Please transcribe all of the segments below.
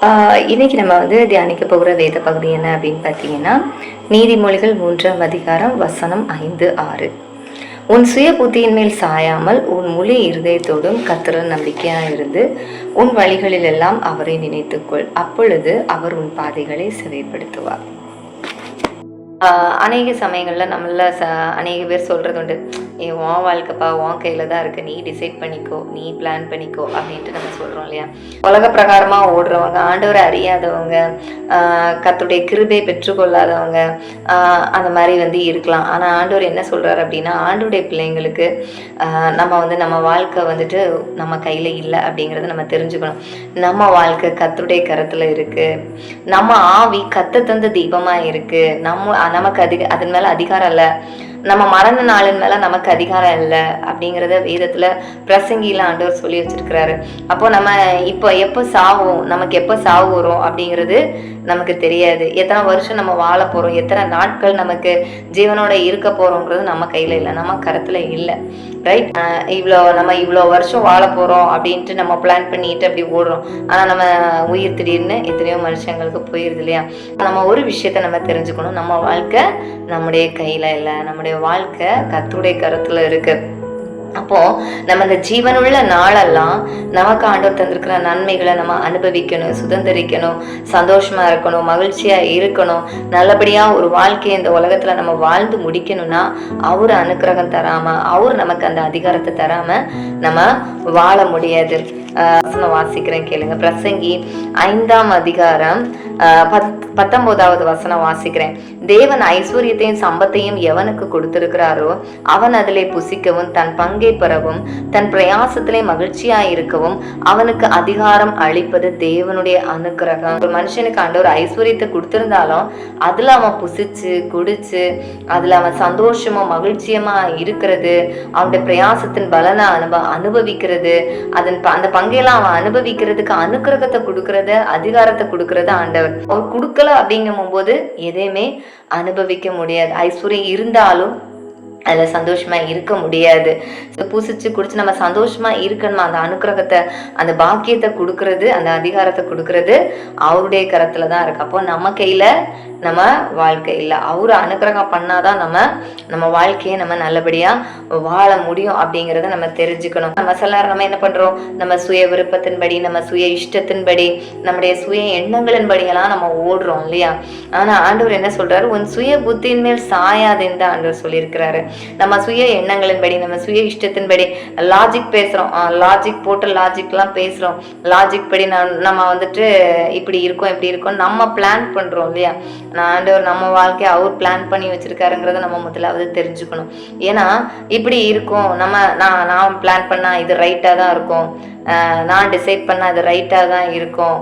ஆஹ் இன்னைக்கு நம்ம வந்து தியானிக்க போகிற வேத பகுதி என்ன அப்படின்னு பார்த்தீங்கன்னா நீதிமொழிகள் மூன்றாம் அதிகாரம் வசனம் ஐந்து ஆறு. உன் சுய புத்தியின் மேல் சாயாமல் உன் முழு இருதயத்தோடும் கத்திர நம்பிக்கையாக இருந்து உன் வழிகளிலெல்லாம் அவரை நினைத்துக்கொள். அப்பொழுது அவர் உன் பாதைகளை சிறைப்படுத்துவார். ஆஹ் அநேக சமயங்களில் நம்மள ச அநேக பேர் சொல்கிறது உண்டு. ஏ உன் வாழ்க்கைப்பா உன் கையில் தான் இருக்கு. நீ டிசைட் பண்ணிக்கோ நீ பிளான் பண்ணிக்கோ அப்படின்ட்டு நம்ம சொல்கிறோம் இல்லையா? உலக பிரகாரமாக ஓடுறவங்க ஆண்டவரை அறியாதவங்க கத்துடைய கிருபை பெற்றுக்கொள்ளாதவங்க அந்த மாதிரி வந்து இருக்கலாம். ஆனால் ஆண்டவர் என்ன சொல்கிறார் அப்படின்னா ஆண்டோடைய பிள்ளைங்களுக்கு ஆஹ் நம்ம வந்து நம்ம வாழ்க்கை வந்துட்டு நம்ம கையில் இல்லை அப்படிங்கிறத நம்ம தெரிஞ்சுக்கணும். நம்ம வாழ்க்கை கத்துடைய கரத்தில் இருக்குது நம்ம ஆவி கத்தை தந்த தீபமாக இருக்குது நம்ம நமக்கு அதிக அதன் மேலே அதிகாரம் இல்லை. நம்ம மரண நாளின் மேலே நமக்கு அதிகாரம் இல்லை அப்படிங்கிறத வேதத்தில் பிரசங்கியில் ஆண்டவர் சொல்லி வச்சிருக்கிறாரு. அப்போ நம்ம இப்போ எப்போ சாவோம் நமக்கு எப்போ சாவு வரும் அப்படிங்கிறது நமக்கு தெரியாது. எத்தனை வருஷம் நம்ம வாழ போகிறோம் எத்தனை நாட்கள் நமக்கு ஜீவனோட இருக்க போகிறோங்கிறது நம்ம கையில் இல்லை நம்ம கரத்தில் இல்லை. ரைட் இவ்வளோ நம்ம இவ்வளோ வருஷம் வாழ போகிறோம் அப்படின்ட்டு நம்ம பிளான் பண்ணிட்டு அப்படி ஓடுறோம். ஆனால் நம்ம உயிர் திடீர்னு எத்தனையோ மனுஷங்களுக்கு போயிடுது இல்லையா? நம்ம ஒரு விஷயத்த நம்ம தெரிஞ்சுக்கணும். நம்ம வாழ்க்கை நம்முடைய கையில் இல்லை நம்முடைய வாழ்க்கை கத்துடைய கருத்துல இருக்கு. அப்போ நம்ம இந்த ஜீவனுள்ள நாளெல்லாம் நமக்கு ஆண்டவர் தந்திருக்கிற நன்மைகளை நம்ம அனுபவிக்கணும் சுதந்திரிக்கணும் சந்தோஷமா இருக்கணும் மகிழ்ச்சியா இருக்கணும் நல்லபடியா ஒரு வாழ்க்கையை இந்த உலகத்துல நம்ம வாழ்ந்து முடிக்கணும்னா அவர் அனுக்கிரகம் தராம அவர் நமக்கு அந்த அதிகாரத்தை தராம நம்ம வாழ முடியாது. ஆஹ் வசனம் வாசிக்கிறேன் கேளுங்க. பிரசங்கி ஐந்தாம் அதிகாரம் பத்தொன்பதாவது வசனம் வாசிக்கிறேன். தேவன் ஐஸ்வர்யத்தையும் சம்பத்தையும் எவனுக்கு கொடுத்திருக்கிறாரோ அவன் அதிலே புசிக்கவும் தன் பங்கை பெறவும் தன் பிரயாசத்திலே மகிழ்ச்சியா இருக்கவும் அவனுக்கு அதிகாரம் அளிப்பது தேவனுடைய அனுக்கிரகம். ஒரு மனுஷனுக்கு ஆண்டவர் ஐஸ்வர்யத்தை கொடுத்திருந்தாலும் அதுல அவன் புசிச்சு குடிச்சு அதுல அவன் சந்தோஷமா மகிழ்ச்சியமா இருக்கிறது அவனுடைய பிரயாசத்தின் பலனை அனுப அனுபவிக்கிறது அதன் அந்த பங்கையெல்லாம் அனுபவிக்கிறதுக்கு அனுக்கிரகத்தை கொடுக்கறத அதிகாரத்தை கொடுக்கறத ஆண்டவர். அவர் கொடுக்கல அப்படிங்கும் போது எதையுமே அனுபவிக்க முடியாது. ஐஸ்வர்யம் இருந்தாலும் அதில் சந்தோஷமாக இருக்க முடியாது. பூசிச்சு குடிச்சு நம்ம சந்தோஷமாக இருக்கணுமா? அந்த அனுக்கிரகத்தை அந்த பாக்கியத்தை கொடுக்கறது அந்த அதிகாரத்தை கொடுக்கறது அவருடைய கரத்தில் தான் இருக்கு. அப்போ நம்ம கையில் நம்ம வாழ்க்கை இல்லை. அவர் அனுக்கிரகம் பண்ணாதான் நம்ம நம்ம வாழ்க்கையை நம்ம நல்லபடியாக வாழ முடியும் அப்படிங்கிறத நம்ம தெரிஞ்சுக்கணும். நம்ம சில நேரம் நம்ம என்ன பண்ணுறோம் நம்ம சுய விருப்பத்தின்படி நம்ம சுய இஷ்டத்தின்படி நம்முடைய சுய எண்ணங்களின்படியெல்லாம் நம்ம ஓடுறோம் இல்லையா? ஆனால் ஆண்டவர் என்ன சொல்கிறாரு உன் சுய புத்தியின் மேல் சாயாதுன்னு தான் ஆண்டவர் சொல்லியிருக்கிறாரு. நம்ம சுய எண்ணங்களின்படி நம்ம சுய இஷ்டத்தின்படி லாஜிக் பேசுறோம். லாஜிக் போட்டு லாஜிக்லாம் பேசுறோம். லாஜிக் படி நம்- நம்ம வந்துட்டு இப்படி இருக்கோம் இப்படி இருக்கோம். நம்ம பிளான் பண்றோம் இல்லையா? நான் ஆண்டவர் நம்ம வாழ்க்கையை அவர் பிளான் பண்ணி வச்சிருக்காருங்கிறத நம்ம முதலாவது தெரிஞ்சுக்கணும். ஏன்னா இப்படி இருக்கும். நம்ம நான் நான் பிளான் பண்ணா இது ரைட்டாக தான் இருக்கும். நான் டிசைட் பண்ணால் அது ரைட்டாக தான் இருக்கும்.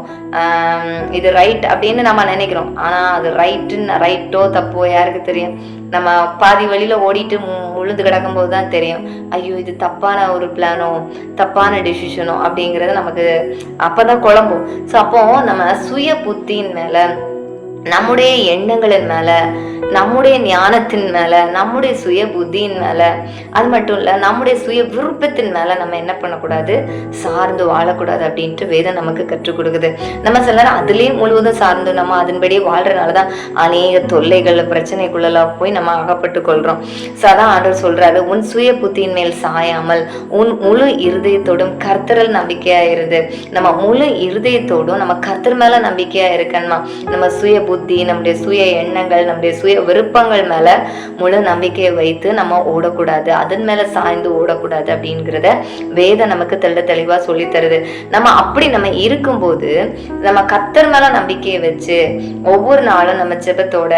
இது ரைட் அப்படின்னு நம்ம நினைக்கிறோம். ஆனால் அது ரைட்டுன்னு ரைட்டோ தப்போ யாருக்கு தெரியும்? நம்ம பாதி வழியில் ஓடிட்டு மு- உழுந்து கிடக்கும்போது தான் தெரியும். ஐயோ இது தப்பான ஒரு பிளானோ தப்பான டிசிஷனோ அப்படிங்கிறது நமக்கு அப்போ தான் குழம்பும். ஸோ அப்போ நம்ம சுய புத்தியின் மேலே நம்முடைய எண்ணங்களின் மேல நம்முடைய ஞானத்தின் மேல நம்முடைய சுய புத்தியின் மேல அது மட்டும் இல்ல நம்முடைய சுய விருப்பத்தின் மேல நம்ம என்ன பண்ணக்கூடாது? சார்ந்து வாழக்கூடாது அப்படின்ட்டு வேதம் நமக்கு கற்றுக் கொடுக்குது. நம்ம சில நேரம் அதுலயே முழுவதும் சார்ந்து நம்ம அதன்படியே வாழ்றதுனாலதான் அநேக தொல்லைகள் பிரச்சனைக்குள்ளெல்லாம் போய் நம்ம அகப்பட்டு கொள்றோம். ஸோ அதான் ஆண்டவர் சொல்றாரு உன் சுய புத்தியின் மேல் சாயாமல் உன் முழு இருதயத்தோடும் கர்த்தரல் நம்பிக்கையா இருந்து நம்ம முழு இருதயத்தோடும் நம்ம கர்த்தர் மேல நம்பிக்கையா இருக்கணுமா? நம்ம சுய புத்தி புத்தி நம்முடைய சுய எண்ணங்கள் நம்முடைய சுய விருப்பங்கள் மேல முழு நம்பிக்கையை வைத்து நம்ம ஓடக்கூடாது. அதன் மேல சாய்ந்து ஓடக்கூடாது அப்படிங்கிறத வேதம் நமக்கு தெள்ள தெளிவா சொல்லி தருது. நம்ம அப்படி நம்ம இருக்கும்போது நம்ம கத்தர் மேல நம்பிக்கையை வச்சு ஒவ்வொரு நாளும் நம்ம ஜெபத்தோட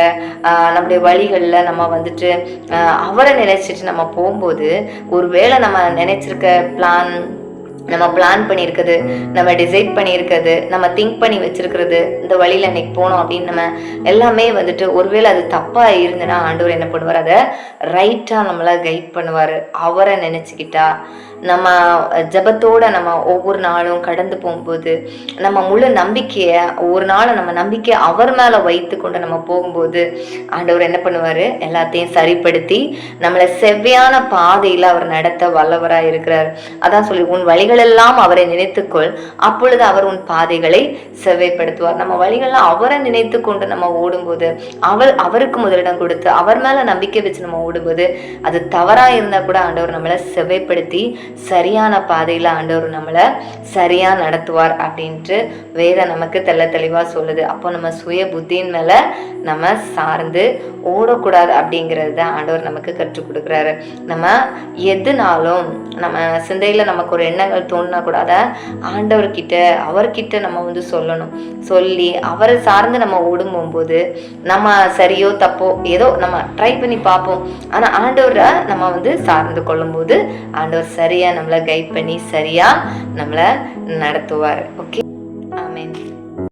நம்முடைய வழிகளில் நம்ம வந்துட்டு அவரை நினைச்சிட்டு நம்ம போகும்போது ஒருவேளை நம்ம நினைச்சிருக்க பிளான் நம்ம பிளான் பண்ணியிருக்கிறது நம்ம டிசைட் பண்ணியிருக்கிறது நம்ம திங்க் பண்ணி வச்சிருக்கிறது இந்த வழியில இன்னைக்கு போனோம் அப்படின்னு நம்ம எல்லாமே வந்துட்டு ஒருவேளை அது தப்பா இருந்ததுன்னா ஆண்டவர் என்ன பண்ணுவார்? அதை ரைட்டா நம்மள கைட் பண்ணுவார். அவரை நினைச்சுக்கிட்டா நம்ம ஜெபத்தோட நம்ம ஒவ்வொரு நாளும் கடந்து போகும்போது நம்ம முழு நம்பிக்கையை ஒவ்வொரு நாளும் நம்ம நம்பிக்கையை அவர் மேலே வைத்து கொண்டு நம்ம போகும்போது ஆண்டவர் என்ன பண்ணுவார்? எல்லாத்தையும் சரிப்படுத்தி நம்மளை செவ்வையான பாதையில் அவர் நடத்த வல்லவராக இருக்கிறார். அதான் சொல்லி உன் வழிகளெல்லாம் அவரை நினைத்துக்கொள். அப்பொழுது அவர் உன் பாதைகளை செவ்வைப்படுத்துவார். நம்ம வழிகள்லாம் அவரை நினைத்து கொண்டு நம்ம ஓடும்போது அவர் அவருக்கு முதலிடம் கொடுத்து அவர் மேலே நம்பிக்கை வச்சு நம்ம ஓடும்போது அது தவறாக இருந்தால் கூட ஆண்டவர் நம்மளை செவ்வைப்படுத்தி சரியான பாதையில ஆண்டவர் நம்மளை சரியா நடத்துவார் அப்படின்ட்டு வேதம் நமக்கு தெல்ல தெளிவா சொல்லுது. அப்போ நம்ம சுய புத்தியின் மேல நம்ம சார்ந்து ஓடக்கூடாது அப்படிங்கிறது தான் ஆண்டவர் நமக்கு கற்றுக் கொடுக்குறாரு. நம்ம எதுனாலும் நம்ம சிந்தையில நமக்கு ஒரு எண்ணங்கள் தோணுனா கூட அதை ஆண்டவர்கிட்ட அவர்கிட்ட நம்ம வந்து சொல்லணும். சொல்லி அவரை சார்ந்து நம்ம ஓடும்போது நம்ம சரியோ தப்போ ஏதோ நம்ம ட்ரை பண்ணி பார்ப்போம். ஆனால் ஆண்டவரை நம்ம வந்து சார்ந்து கொள்ளும்போது ஆண்டவர் சரி சரியாக நம்மளை கைட் பண்ணி சரியாக நம்மளை நடத்துவார். ஓகே